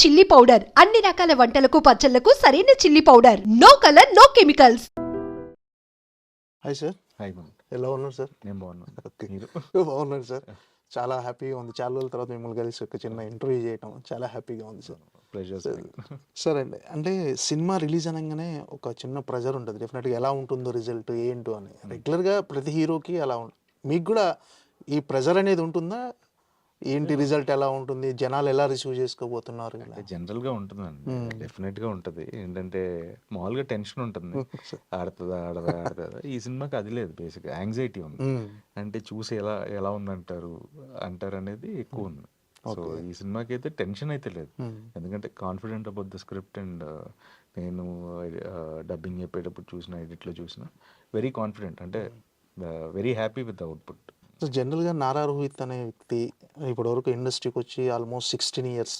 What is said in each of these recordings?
Chilli powder. అన్ని రకాల వంటలకు పచ్చళ్ళకు సరైన chilli powder. No colour no chemicals. Hi sir hi ఎలా ఉన్నారు సార్ నేను బాగున్నాను. ఓకే మీరు? బాగున్నాను సార్ చాలా హ్యాపీగా ఉంది. చాలా రోజుల తర్వాత మిమ్మల్ని కలిసి ఒక చిన్న ఇంటర్వ్యూ చేయడం చాలా హ్యాపీగా ఉంది సార్ ప్లెజర్ సరే అండి అంటే సినిమా రిలీజ్ అనగానే ఒక చిన్న ప్రెజర్ ఉంటుంది. డెఫినెట్గా ఎలా ఉంటుందో రిజల్ట్ ఏంటో అని. రెగ్యులర్గా ప్రతి హీరోకి అలా ఉంటుంది మీకు కూడా ఈ ప్రెజర్ అనేది ఉంటుందా? ఏంటి రిజల్ట్ ఎలా ఉంటుంది? జనాలు ఎలా రిసీవ్ చేసుకోబోతున్నారు జనరల్గా ఉంటుందండి. డెఫినెట్గా ఉంటది. ఏంటంటే మామూలుగా టెన్షన్ ఉంటుంది. ఆడుతుందా ఆడదా ఆడుతుందా. ఈ సినిమాకి అది లేదు బేసిక్ యాంగ్జైటీ ఉంది. మ్మ్. అంటే చూసి ఎలా ఎలా ఉందంటారు? అంటారు అనేది ఎక్కువ ఉంది. సో ఈ సినిమాకి అయితే టెన్షన్ అయితే లేదు. ఎందుకంటే confident about the script and నేను డబ్బింగ్ చెప్పేటప్పుడు చూసిన ఎడిట్లో చూసిన వెరీ కాన్ఫిడెంట్. అంటే very happy with the output. జనరల్గా నారా రోహిత్ అనే వ్యక్తి ఇప్పటివరకు ఇండస్ట్రీకి వచ్చి ఆల్మోస్ట్ సిక్స్టీన్ ఇయర్స్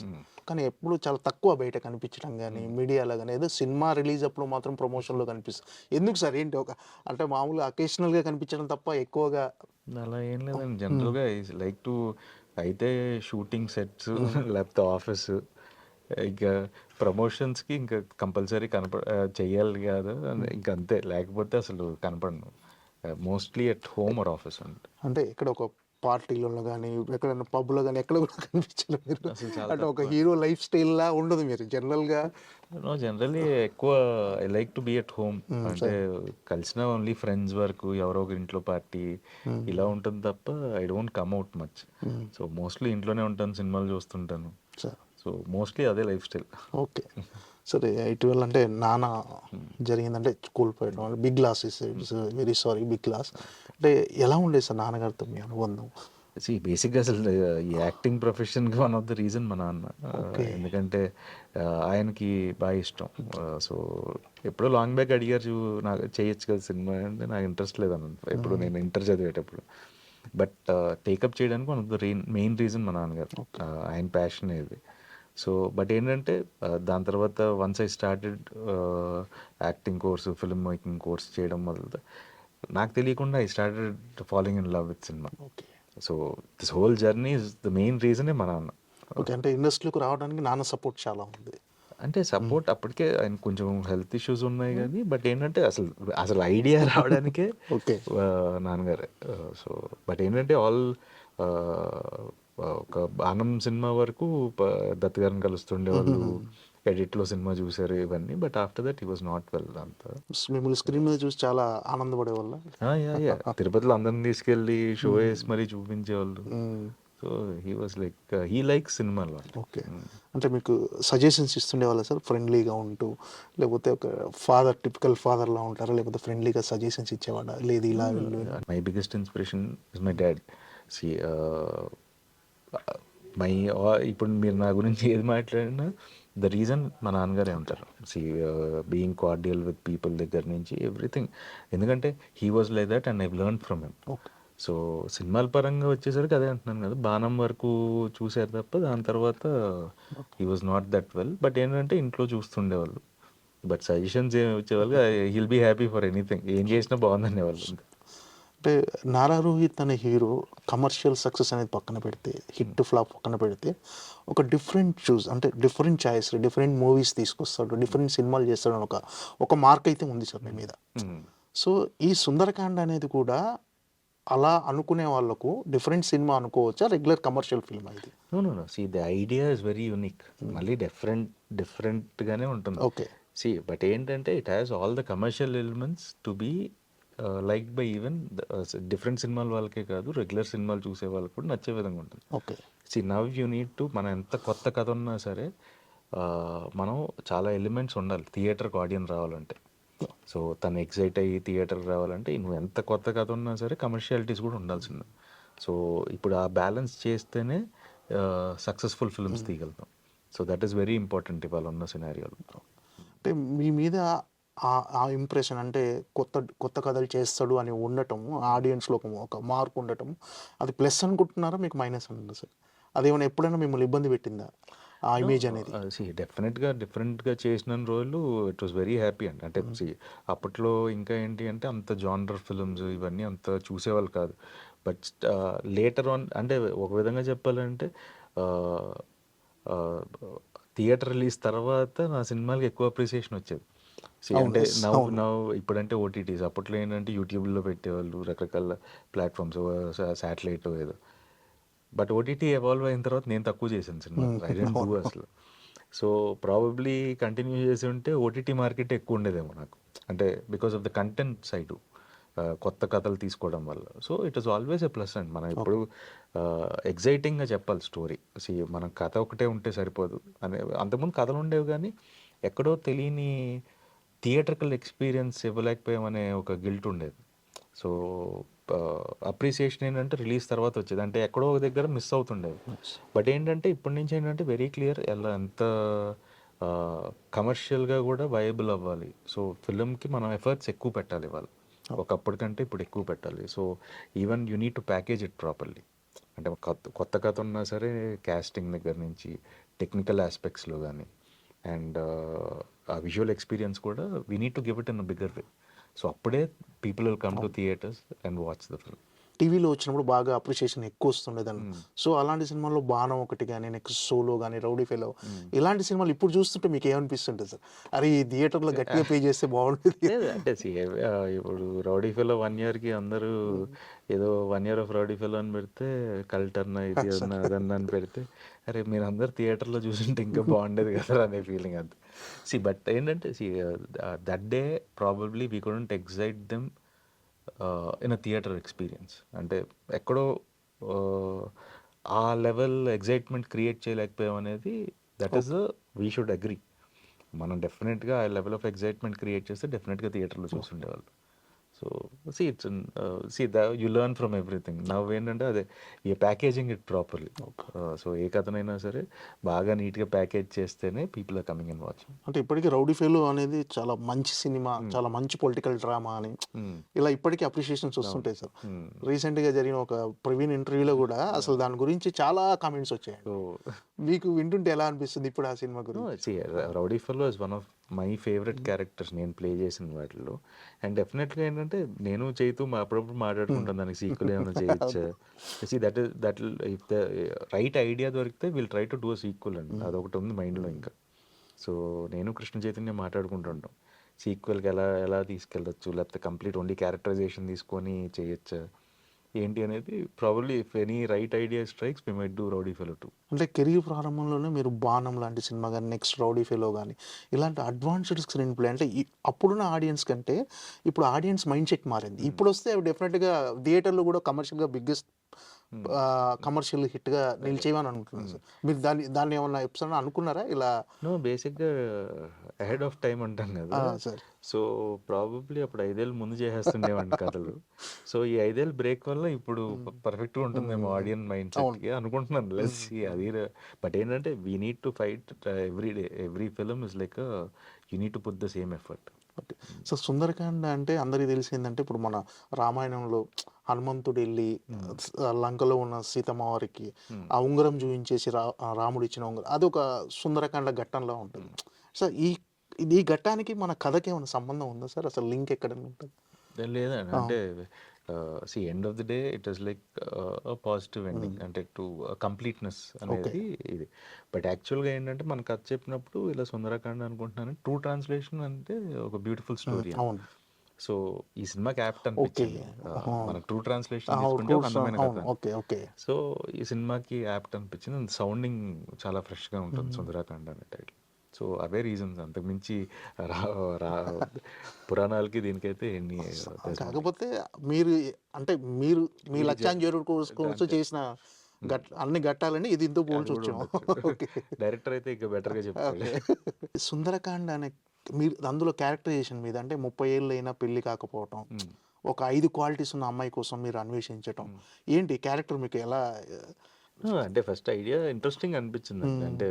కానీ ఎప్పుడు చాలా తక్కువ బయట కనిపించడం కానీ మీడియాలో కానీ ఏదో సినిమా రిలీజ్ అప్పుడు మాత్రం ప్రమోషన్లో కనిపిస్తుంది. ఎందుకు సార్? ఏంటి ఒక అంటే మామూలుగా అకేషనల్గా కనిపించడం తప్ప ఎక్కువగా అలా ఏం లేదండి. జనరల్గా లైక్ టు అయితే షూటింగ్ సెట్స్ లేకపోతే ఆఫీస్ ఇంకా ప్రమోషన్స్కి ఇంకా కంపల్సరీ కనప ఆ, చెయ్యాలి కాదు. ఇంకా అంతే లేకపోతే అసలు కనపడను. Mostly at home or office అంటే అంటే ఇక్కడ ఒక పార్టీలలో కానీ ఎక్కడైనా పబ్లో కానీ ఎక్కడ కూడా కనిపించలేదు మీరు. అంటే ఒక హీరో లైఫ్ స్టైల్ లా ఉండదు మీరు జనరల్గా. జనరలీ ఎక్కువ I like to be at home అంటే కలిసిన ఓన్లీ ఫ్రెండ్స్ వరకు ఎవరో ఒక ఇంట్లో పార్టీ ఇలా ఉంటుంది తప్ప I don't come out much so mostly ఇంట్లోనే ఉంటాను సినిమాలు చూస్తుంటాను. సో మోస్ట్లీ అదే లైఫ్ స్టైల్. ఓకే సరే ఇటీవల అంటే నాన్న జరిగిందంటే కోల్పోయడం big loss is it's very sorry big loss అంటే ఎలా ఉండేది సార్ నాన్నగారితో మీ అనుబంధం? సి బేసిక్గా అసలు ఈ యాక్టింగ్ ప్రొఫెషన్కి వన్ ఆఫ్ ద రీజన్ మా నాన్న. Uh, ఎందుకంటే uh, ఆయనకి బాగా ఇష్టం. సో ఎప్పుడో లాంగ్ బ్యాక్ అడిగారు చూ నాకు చేయొచ్చు కదా సినిమా అంటే నాకు ఇంట్రెస్ట్ లేదన్న ఎప్పుడు నేను ఇంటర్ చదివేటప్పుడు. బట్ టేకప్ చేయడానికి one of the main reason మా నాన్నగారు. Uh, ఆయన ప్యాషన్ ఇది సో బట్ ఏంటంటే దాని తర్వాత once I started acting course film making course చేయడం మొదలు నాకు తెలియకుండా I started following in love with cinema. Okay. So this whole journey is the main రీజనే మా నాన్న. ఓకే అంటే ఇండస్ట్రీకి రావడానికి నాన్న సపోర్ట్ చాలా ఉంది. అంటే సపోర్ట్ అప్పటికే ఆయన కొంచెం హెల్త్ ఇష్యూస్ ఉన్నాయి కానీ బట్ ఏంటంటే అసలు అసలు ఐడియా రావడానికే ఓకే. నాన్నగారే. సో బట్ ఏంటంటే ఆల్ ఒక బాణం సినిమా వరకు దత్ గారిని కలుస్తుండే వాళ్ళు ఎడిట్లో సినిమా చూసారు ఇవన్నీ but after that he was not well అంతా. మిమ్మల్ని స్క్రీన్ మీద చూసి చాలా ఆనందపడే యా. తిరుపతిలో అందరిని తీసుకెళ్ళి షో వేసి మరీ చూపించేవాళ్ళు. So he was like he like cinema okay. అంటే మీకు సజెషన్స్ ఇస్తుండే వాళ్ళ సార్? ఫ్రెండ్లీగా ఉంటూ లేకపోతే ఒక ఫాదర్ టిపికల్ ఫాదర్ లా ఉంటారా? లేకపోతే ఫ్రెండ్లీగా సజెషన్స్ ఇచ్చేవాడా? లేదు ఇలా వెళ్ళు. My biggest inspiration is my dad. See my ఇప్పుడు మీరు నా గురించి ఏది మాట్లాడినా ద రీజన్ మా నాన్నగారే ఉంటారు. See being cordial with people దగ్గర నుంచి ఎవ్రీథింగ్. ఎందుకంటే he was like that and I learn from him. So సినిమాల పరంగా వచ్చేసరికి అదే అంటున్నాను కదా బాణం వరకు చూసారు తప్ప దాని తర్వాత he was not that well. But ఏంటంటే ఇంట్లో చూస్తుండేవాళ్ళు. బట్ సజెషన్స్ ఏమి వచ్చేవాళ్ళు he'll be happy for anything. ఏం చేసినా బాగుందనేవాళ్ళు. అంటే నారా రోహిత్ అనే హీరో కమర్షియల్ సక్సెస్ అనేది పక్కన పెడితే హిట్ ఫ్లాప్ పక్కన పెడితే ఒక డిఫరెంట్ చూస్ అంటే డిఫరెంట్ చాయిస్ డిఫరెంట్ మూవీస్ తీసుకొస్తాడు డిఫరెంట్ సినిమాలు చేస్తాడు అని ఒక ఒక మార్క్ అయితే ఉంది సార్ మీ మీద. సో ఈ సుందరకాండ అనేది కూడా అలా అనుకునే వాళ్ళకు డిఫరెంట్ సినిమా అనుకోవచ్చా? రెగ్యులర్ కమర్షియల్ ఫిల్మ్ ఇది? No no no. See the idea is very unique మళ్ళీ డిఫరెంట్ డిఫరెంట్గానే ఉంటుంది. ఓకే. సి బట్ ఏంటంటే it has all the commercial elements to be like by even different సినిమాల వాళ్ళకే కాదు రెగ్యులర్ సినిమాలు చూసే వాళ్ళకి కూడా నచ్చే విధంగా ఉంటుంది. Okay. See now you need to మనం ఎంత కొత్త కథ ఉన్నా సరే మనం చాలా ఎలిమెంట్స్ ఉండాలి. థియేటర్కి ఆడియన్స్ రావాలంటే. సో తను ఎగ్జైట్ అయ్యి థియేటర్కి రావాలంటే నువ్వు ఎంత కొత్త కథ ఉన్నా సరే కమర్షియాలిటీస్ కూడా ఉండాల్సిందే. సో ఇప్పుడు ఆ బ్యాలెన్స్ చేస్తేనే successful films తీయగలుగుతాం. So that is very important ఇవాళ ఉన్న సినారియోలో అంటే మీ మీద ఆ- ఇంప్రెషన్ అంటే కొత్త కొత్త కథలు చేస్తాడు అని ఉండటం ఆడియన్స్లో ఒక ఒక మార్క్ ఉండటం అది ప్లస్ అనుకుంటున్నారా మీకు మైనస్ అంటారు సార్? అదేమైనా ఎప్పుడైనా మిమ్మల్ని ఇబ్బంది పెట్టిందా ఆ ఇమేజ్ అనేది? సి డెఫినెట్గా డిఫరెంట్గా చేసిన రోజులు ఇట్ వాస్ వెరీ హ్యాపీ అండి. అంటే see, అప్పట్లో ఇంకా ఏంటి అంటే అంత జానర్ ఫిల్మ్స్ ఇవన్నీ అంత చూసేవాళ్ళు కాదు. బట్ లేటర్ ఆన్ అంటే ఒక విధంగా చెప్పాలంటే థియేటర్ రిలీజ్ తర్వాత నా సినిమాలకి ఎక్కువ అప్రిసియేషన్ వచ్చేది. అంటే ఇప్పుడంటే ఓటీటీస్ అప్పట్లో ఏంటంటే యూట్యూబ్లో పెట్టేవాళ్ళు రకరకాల ప్లాట్ఫామ్స్ శాటిలైట్ ఏదో. బట్ ఓటీటీ ఎవాల్వ్ అయిన తర్వాత నేను తక్కువ చేశాను సినిమా. ఐ డెంట్ డూ అసలు. సో ప్రాబబ్లీ కంటిన్యూ చేసి ఉంటే ఓటీటీ మార్కెట్ ఎక్కువ ఉండేదేమో నాకు. అంటే because of the content side కొత్త కథలు తీసుకోవడం వల్ల. So it is always a plus and. మనం ఇప్పుడు ఎగ్జైటింగ్గా చెప్పాలి స్టోరీ సి మనం కథ ఒకటే ఉంటే సరిపోదు. అనే అంతకుముందు కథలు ఉండేవి కానీ ఎక్కడో తెలియని థియేటర్కల్ ఎక్స్పీరియన్స్ ఇవ్వలేకపోయామనే ఒక గిల్ట్ ఉండేది. సో అప్రిసియేషన్ ఏంటంటే రిలీజ్ తర్వాత వచ్చేది. అంటే ఎక్కడో ఒక దగ్గర మిస్ అవుతుండేది. బట్ ఏంటంటే ఇప్పటి నుంచి ఏంటంటే వెరీ క్లియర్ ఎలా ఎంత కమర్షియల్గా కూడా వయబుల్ అవ్వాలి. సో ఫిలింకి మనం ఎఫర్ట్స్ ఎక్కువ పెట్టాలి వాళ్ళు ఒకప్పటి కంటే ఇప్పుడు ఎక్కువ పెట్టాలి. So even you need to package it properly. అంటే కొత్త కొత్త కథ ఉన్నా సరే కాస్టింగ్ దగ్గర నుంచి టెక్నికల్ ఆస్పెక్ట్స్లో కానీ అండ్ ఆ విజువల్ ఎక్స్పీరియన్స్ కూడా we need to give it in bigger way so అప్పుడే people will come to theatres and watch the film టీవీలో వచ్చినప్పుడు బాగా అప్రిషియేషన్ ఎక్కువ వస్తుండేదండి సో అలాంటి సినిమాల్లో బాణం ఒకటి కానీ నెక్స్ట్ సోలో కానీ రౌడీ ఫెలో ఇలాంటి సినిమాలు ఇప్పుడు చూస్తుంటే మీకు ఏమనిపిస్తుంటుంది సార్? అరే ఈ థియేటర్లో గట్టిగా పే చేస్తే బాగుంటుంది అంటే ఇప్పుడు రౌడీ ఫెలో వన్కి అందరూ ఏదో one year of rowdy fellow అని పెడితే కల్ట్ అన్న ఇది అన్న అదన్న అని పెడితే అరే మీరు అందరు థియేటర్లో చూసింటే ఇంకా బాగుండేది కదా అనే ఫీలింగ్ అంతే. సి బట్ ఏంటంటే see that day probably we couldn't excite them in a theatre experience అంటే ఎక్కడో uh, ఆ లెవెల్ ఎగ్జైట్మెంట్ క్రియేట్ చేయలేకపోయాం అనేది that is we should agree మనం డెఫినెట్గా ఆ లెవెల్ ఆఫ్ ఎగ్జైట్మెంట్ క్రియేట్ చేస్తే డెఫినెట్గా థియేటర్లో చూసుండేవాళ్ళు. So see it's see the you learn from everything నవ్వు ఏంటంటే అదే ఈ ప్యాకేజింగ్ ఇట్ ప్రాపర్లీ సో ఏ కథనైనా సరే బాగా నీట్గా ప్యాకేజ్ చేస్తేనే people are coming and watching అంటే ఇప్పటికీ రౌడీ ఫెలో అనేది చాలా మంచి సినిమా చాలా మంచి పొలిటికల్ డ్రామా అని ఇలా ఇప్పటికీ అప్రిషియేషన్స్ వస్తుంటాయి సార్. రీసెంట్గా జరిగిన ఒక ప్రవీణ్ ఇంటర్వ్యూలో కూడా అసలు దాని గురించి చాలా కామెంట్స్ వచ్చాయి మీకు వింటుంటే ఎలా అనిపిస్తుంది ఇప్పుడు ఆ సినిమా గురించి? Rowdy fellow is one of my favourite characters నేను ప్లే చేసిన వాటిలో అండ్ డెఫినెట్గా ఏంటంటే నేను చేతూ మా అప్పుడప్పుడు మాట్లాడుకుంటాను దానికి సీక్వెల్ ఏమైనా చేయొచ్చు? See that that if the right idea దొరికితే will try to do sequel అండి. అదొకటి ఉంది మైండ్లో ఇంకా. సో నేను కృష్ణ చైతన్య మాట్లాడుకుంటుంటాం. సీక్వెల్కి ఎలా ఎలా తీసుకెళ్ళచ్చు? లేకపోతే కంప్లీట్ ఓన్లీ క్యారెక్టరైజేషన్ తీసుకొని చేయొచ్చా? ఏంటి అనేది probably if any right idea strikes we might do rowdy fellow too అంటే కెరీర్ ప్రారంభంలోనే మీరు బాణం లాంటి సినిమా కానీ నెక్స్ట్ రౌడీ ఫెలో కానీ ఇలాంటి అడ్వాన్స్డ్ స్క్రీన్ ప్లే అంటే అప్పుడున్న ఆడియన్స్ కంటే ఇప్పుడు ఆడియన్స్ మైండ్ సెట్ మారింది ఇప్పుడు వస్తే అవి డెఫినెట్గా థియేటర్లో కూడా కమర్షియల్గా బిగ్గెస్ట్ కమర్షియల్ హిట్గా నిలిచేవని అనుకుంటున్నాను సార్. మీరు దాన్ని దాన్ని ఏమన్నా ఎపిసోడ్ అనుకున్నారా? ఇలా నో బేసిక్గా అహెడ్ ఆఫ్ టైం అంటాం కదా. సార్. సో ప్రాబబ్లీ అప్పుడు ఐదేళ్ళు ముందు చేసేస్తుండేవాడిని కథలు. సో ఈ ఐదేళ్ళు బ్రేక్ వల్ల ఇప్పుడు పర్ఫెక్ట్గా ఉంటుందేమో ఆడియన్ మైండ్ సెట్కి అనుకుంటున్నాను. లెస్ అది బట్ ఏంటంటే we need to fight every day every film is like you need to put the same effort okay. So Sundarakanda అంటే అందరికీ తెలిసిందంటే ఇప్పుడు మన రామాయణంలో హనుమంతుడు వెళ్ళి లంకలో ఉన్న సీతమ్మ వారికి ఆ ఉంగరం చూపించేసి రా రాముడు ఇచ్చిన ఉంగరం అది ఒక సుందరకాండ ఘట్టంలో ఉంటుంది. సో ఈ ఈ ఘట్టానికి మన కథకి ఏమైనా సంబంధం ఉందా సార్? అసలు లింక్ ఎక్కడ ఉంటుంది? లేదండి. అంటే see end of the day it is like positive ending అంటే టు కంప్లీట్నెస్ అనేది ఇది. బట్ యాక్చువల్గా ఏంటంటే మన కథ చెప్పినప్పుడు ఇలా సుందరకాండ అనుకుంటున్నాను. ట్రూ ట్రాన్స్లేషన్ అంటే ఒక బ్యూటిఫుల్ స్టోరీ సో ఈ సినిమా క్యాప్ట్ అనిపించింది. ఆ, మనకు ట్రూ ట్రాన్స్లేషన్ తీసుకుంటే ఒక అందమైన కథ. సో ఈ సినిమాకి యాప్ట్ అనిపించింది. సౌండింగ్ చాలా ఫ్రెష్గా ఉంటుంది సుందరాకాండ అనే టైటిల్ సో అవే రీజన్స్. అంతకుమించి రా పురాణాలకి దీనికైతే ఎన్ని కాకపోతే మీరు అంటే మీరు మీ లక్ష్యాన్ని కోసం చేసిన గట్ అన్ని ఘట్టాలని ఇది ఇంతో పోల్చి వచ్చాము. డైరెక్టర్ అయితే ఇంకా బెటర్గా చెప్తాడు. సుందరకాండ అనే మీరు అందులో క్యారెక్టరైజేషన్ మీద అంటే ముప్పై ఏళ్ళు అయినా పెళ్ళి కాకపోవటం ఒక ఐదు క్వాలిటీస్ ఉన్న అమ్మాయి కోసం మీరు అన్వేషించటం ఏంటి క్యారెక్టర్ మీకు ఎలా అంటే ఫస్ట్ ఐడియా ఇంట్రెస్టింగ్ అనిపించింది. అంటే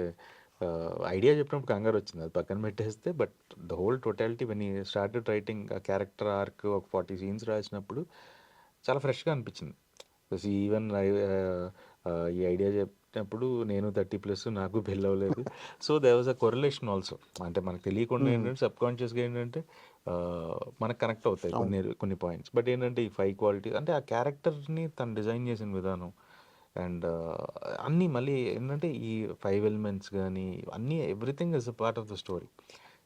ఐడియా చెప్పినప్పుడు కంగారు వచ్చింది. అది పక్కన పెట్టేస్తే but the whole totality when he started writing ఆ క్యారెక్టర్ ఆర్క్ ఒక ఫార్టీ సీన్స్ రాసినప్పుడు చాలా ఫ్రెష్గా అనిపించింది. ఈవెన్ ఈ ఐడియా చెప్పినప్పుడు నేను థర్టీ ప్లస్ నాకు పెళ్ళి అవ్వలేదు. So there was a correlation also అంటే మనకు తెలియకుండా ఏంటంటే సబ్ కాన్షియస్గా ఏంటంటే మనకు కనెక్ట్ అవుతాయి కొన్ని కొన్ని పాయింట్స్ బట్ ఏంటంటే ఈ ఫైవ్ క్వాలిటీ అంటే ఆ క్యారెక్టర్ని తను డిజైన్ చేసిన విధానం అండ్ అన్నీ మళ్ళీ ఏంటంటే ఈ ఫైవ్ ఎలిమెంట్స్ కానీ అన్నీ everything is a part of the story.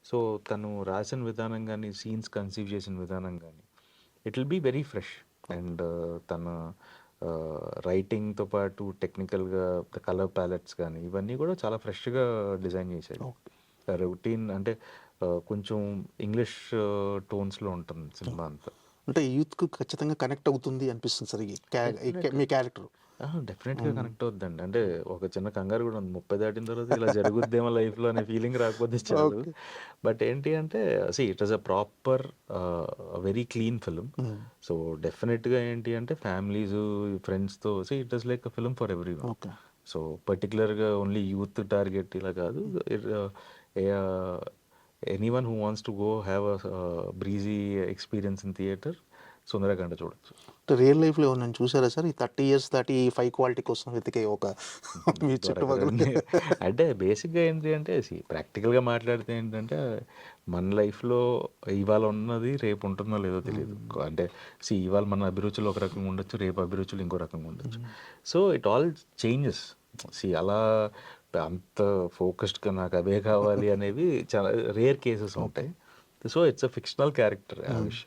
So తను రాసిన విధానం కానీ సీన్స్ కన్సీవ్ చేసిన విధానం కానీ it will be very fresh. And తన రైటింగ్తో పాటు టెక్నికల్గా ద కలర్ ప్యాలెట్స్ కానీ ఇవన్నీ కూడా చాలా ఫ్రెష్గా డిజైన్ చేశాడు. రొటీన్ అంటే కొంచెం ఇంగ్లీష్ టోన్స్లో ఉంటుంది సినిమా అంతా. అంటే యూత్కు ఖచ్చితంగా కనెక్ట్ అవుతుంది అనిపిస్తుంది సార్ మీ క్యారెక్టర్. డెఫినెట్గా కనెక్ట్ అవుద్దండి. అంటే ఒక చిన్న కంగారు కూడా ఉంది. ముప్పై దాటిన తర్వాత ఇలా జరుగుద్దేమో లైఫ్లో అనే ఫీలింగ్ రాకపోతే చాలు. బట్ ఏంటి అంటే see it is a proper very clean film so డెఫినెట్గా ఏంటి అంటే ఫ్యామిలీస్ ఫ్రెండ్స్తో see it is like a film for everyone okay. So పర్టికులర్గా ఓన్లీ యూత్ టార్గెట్ ఇలా కాదు. Anyone who wants to go have a breezy experience in theatre Sundarakanda చూడొచ్చు. Real లైఫ్లో ఎవరైనా చూసారా సార్? ఈ థర్టీ ఇయర్స్ ఈ ఫైవ్ క్వాలిటీ కోసం వెతికే ఒక మీ చుట్టుపక్కల అంటే బేసిక్గా ఏంటి అంటే ప్రాక్టికల్గా మాట్లాడితే ఏంటంటే మన లైఫ్లో ఇవాళ ఉన్నది రేపు ఉంటుందో లేదో తెలియదు. అంటే సి ఇవాళ మన అభిరుచులు ఒక రకంగా ఉండొచ్చు రేపు అభిరుచులు ఇంకో రకంగా ఉండొచ్చు. So it all changes see అలా అంత ఫోకస్డ్గా నాకు అవే కావాలి అనేవి చాలా రేర్ కేసెస్ ఉంటాయి. So it's a fictional character ఆ విషయం.